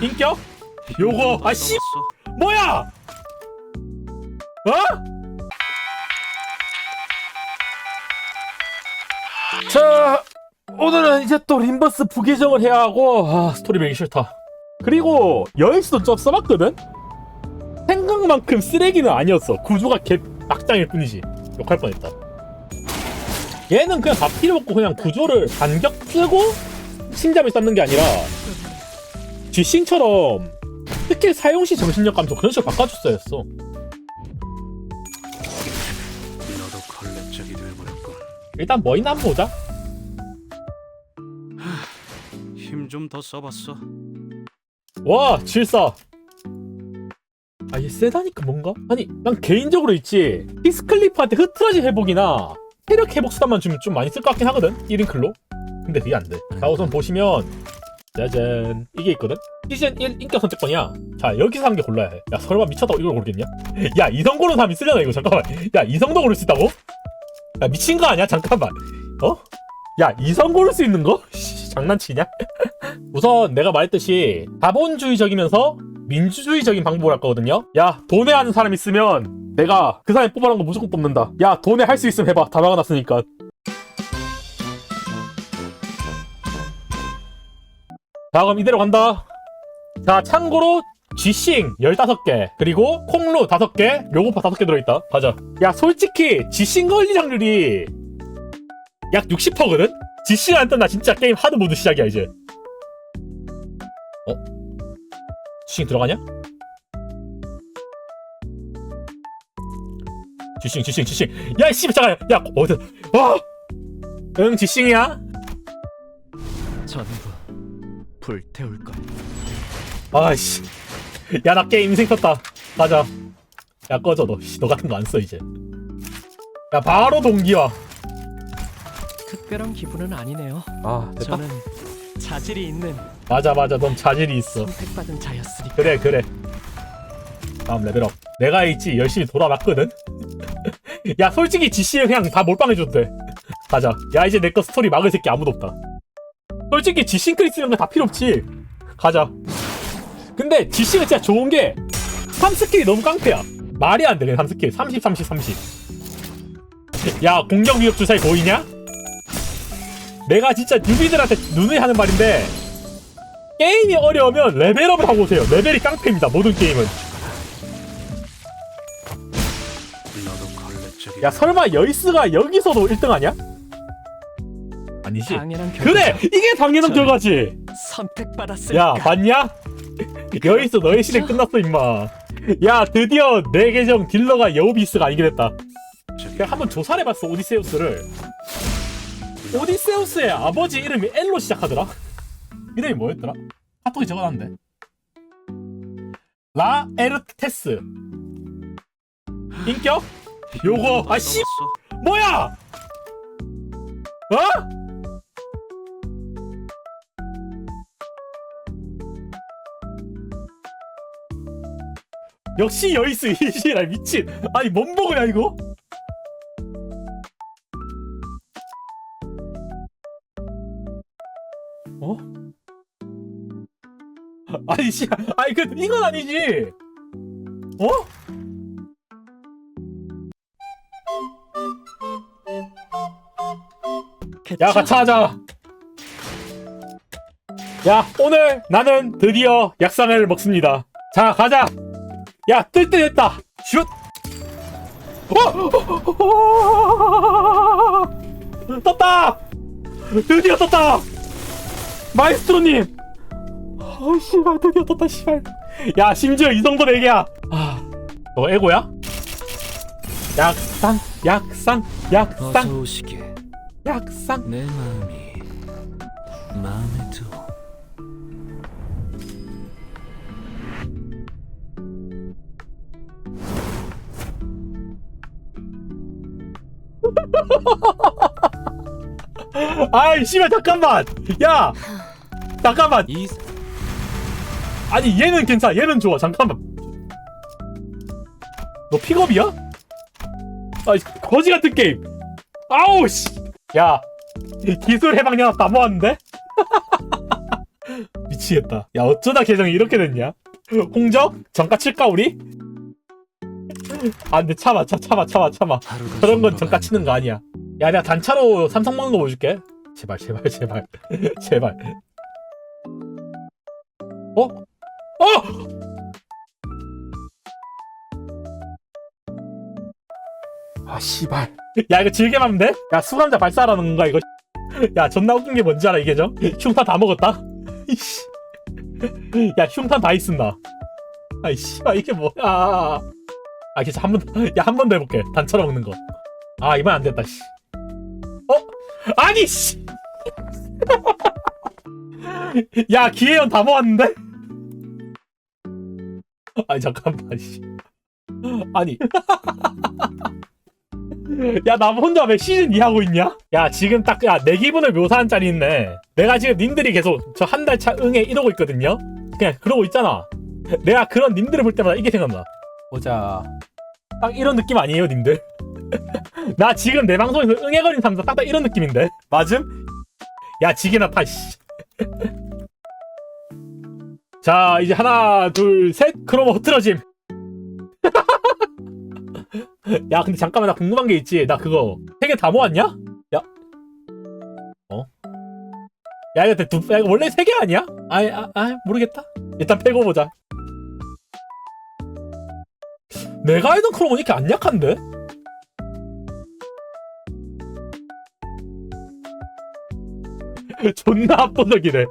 인격? 요거 아 씨 뭐야? 어? 자 오늘은 이제 또 림버스 부계정을 해야 하고 아 스토리 매기 싫다 그리고 여행수도 좀 써봤거든? 생각만큼 쓰레기는 아니었어 구조가 개 막장일 뿐이지 욕할 뻔했다 얘는 그냥 다 필요 없고 그냥 구조를 반격 쓰고 신잡을 쌓는 게 아니라 쥐싱처럼 스킬 사용 시 정신력 감소 그런 식으로 바꿔줬어야 했어. 너도 돼버렸군. 일단 뭐이나 한번 보자. 힘 좀 더 써봤어. 와 질사 아얘 세다니까 뭔가? 아니 난 개인적으로 있지. 히스클리프한테 흐트러지 회복이나 체력 회복 수단만 주면 좀 많이 쓸 것 같긴 하거든 1인 클로. 근데 그게 안돼. 자 우선 보시면 짜잔 이게 있거든 시즌 1 인격 선택권이야 자 여기서 한 개 골라야 해야 설마 미쳤다고 이걸 고르겠냐? 야 이성 고른 사람이 쓰려나 이거 잠깐만 야 이성도 고를 수 있다고? 야 미친 거 아니야 잠깐만 어? 야 이성 고를 수 있는 거? 씨, 장난치냐? 우선 내가 말했듯이 자본주의적이면서 민주주의적인 방법을 할 거거든요. 야 돈에 하는 사람 있으면 내가 그 사람이 뽑아놓은 거 무조건 뽑는다. 야 돈에 할 수 있으면 해봐. 다 막아놨으니까. 자 그럼 이대로 간다. 자 참고로 G싱 15개 그리고 콩루 5개 요거파 5개 들어있다. 가자. 야 솔직히 G싱 걸릴 확률이 약 60%거든? G싱 안 뜬다 진짜 게임 하드 모드 시작이야 이제. 어? 지싱 들어가냐? 지싱 지싱 지싱 야이 씨발 잠깐 야 어디 와응 지싱이야 전부 불태울 거야. 아이씨. 야 나 게임 인생 떴다. 가자. 야 꺼져 너, 씨, 너 같은 거 안 써 이제. 야 바로 동기화. 특별한 기분은 아니네요. 아 됐다. 저는 자질이 있는 맞아 맞아. 넌 자질이 있어. 선택받은 자였으니까. 그래 그래. 다음 레벨업. 내가 있지 열심히 돌아왔거든? 야 솔직히 지씨에 그냥 다 몰빵해줘도 돼. 가자. 야 이제 내 거 스토리 막을 새끼 아무도 없다 솔직히 지싱크리스 이런 거 다 필요 없지 가자 근데 지씨가 진짜 좋은 게 3스킬이 너무 깡패야 말이 안돼 그냥 3스킬 30 30 30 야 공격 위협 주사위 보이냐? 내가 진짜 뉴비들한테 누누이 하는 말인데 게임이 어려우면 레벨업을 하고 오세요. 레벨이 깡패입니다. 모든 게임은. 야 설마 여이스가 여기서도 1등 아니야? 아니지. 당연한 결과. 그래 이게 당연한 저는- 결과지. 선택받았으니까. 야 봤냐? 여이스 너의 시대 끝났어 임마. 야 드디어 내 계정 딜러가 여우비스가 아니게 됐다. 그냥 한번 조사를 해봤어 오디세우스를. 오디세우스의 아버지 이름이 L로 시작하더라. 이름이 뭐였더라? 카톡에 적어놨는데. 라 에르테스. 인격? 요거 아 씨 뭐야? 어? 역시 여이스 이시라 미친. 아니 뭔 버그야 이거? 어? 아니 씨. 아니 그 이건 아니지. 어? 야 같이 하자. 야 오늘 나는 드디어 약상을 먹습니다. 자 가자 야 뜰 때 됐다. 슛. 어! 떴다. 드디어 떴다. 마이스트로님. 아 씨발 드디어 떴다 씨발. 야 심지어 이 정도 내기야. 아 너 에고야? 약상 약상 약상. 어서 오시게. 약상. 내 마음이 마음에 들. 아이 씨발 잠깐만 야 잠깐만 이 아니 얘는 괜찮아 얘는 좋아 잠깐만 너 픽업이야? 아 거지 같은 게임 아우 씨야 기술 해방량 다 모았는데 미치겠다. 야 어쩌다 계정이 이렇게 됐냐? 홍적? 정가 칠까 우리? 아 근데 참아 참, 참아 참아 참아 그런 건좀 정가 치는 거 아니야. 야 내가 단차로 삼성 먹는 거 보여줄게. 제발 제발 제발 제발. 어? 어! 아 씨발. 야 이거 질게 하면 돼? 야 수감자 발사하라는 건가 이거? 야 존나 웃긴 게 뭔지 알아 이게 죠? 흉탄 다 먹었다. 야 흉탄 다 있습나. 아이 씨발 이게 뭐야? 아 진짜 한 번, 야 한 번 더 해볼게. 단처럼 먹는 거. 아 이번 안 됐다. 씨. 어? 아니 씨. 야 기회연 다 모았는데? 아니 잠깐만 씨. 아니. 야, 나 혼자 왜 시즌 2 하고 있냐? 야, 지금 딱, 야, 내 기분을 묘사한 짤이 있네. 내가 지금 님들이 계속 저 한 달 차 응애 이러고 있거든요? 그냥 그러고 있잖아. 내가 그런 님들을 볼 때마다 이게 생각나. 보자. 딱 이런 느낌 아니에요, 님들? 나 지금 내 방송에서 응애거린 상사 딱딱 이런 느낌인데? 맞음? 야, 지게나 타, 씨. 자, 이제 하나, 둘, 셋. 크로머 흐트러짐. 야 근데 잠깐만 나 궁금한 게 있지 나 그거 세 개 다 모았냐? 야 어? 야 이거 두, 야, 이거 원래 세 개 아니야? 아이 아, 아 모르겠다 일단 빼고 보자 내가 알던 크로는 이렇게 안 약한데? 존나 압도적이네.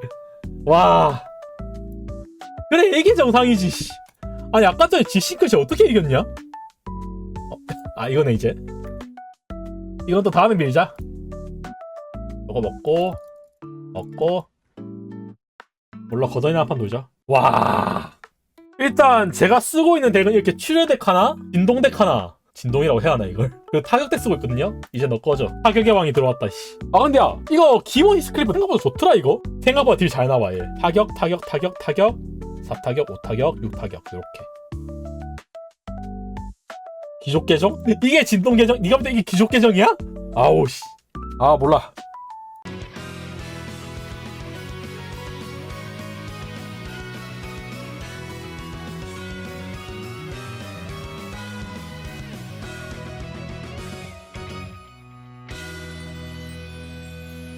와. 그래 이게 정상이지 씨. 아니 아까 전에 지싱크시 어떻게 이겼냐? 아 이거네 이제. 이건 또 다음에 밀자. 이거 먹고 먹고. 몰라 거전이나 한 판 놀자. 와 일단 제가 쓰고 있는 덱은 이렇게 출혈덱 하나 진동덱 하나 진동이라고 해야 하나 이걸 그리고 타격덱 쓰고 있거든요 이제 너 꺼져 타격의 왕이 들어왔다 씨. 아 근데 야 이거 기본 히스크리프 생각보다 좋더라 이거 생각보다 딜 잘 나와 얘 타격 타격 타격 타격 4타격 5타격 6타격 이렇게 기족 계정? 이게 진동 계정? 네가 볼때 이게 기족 계정이야? 아우 씨. 아 몰라.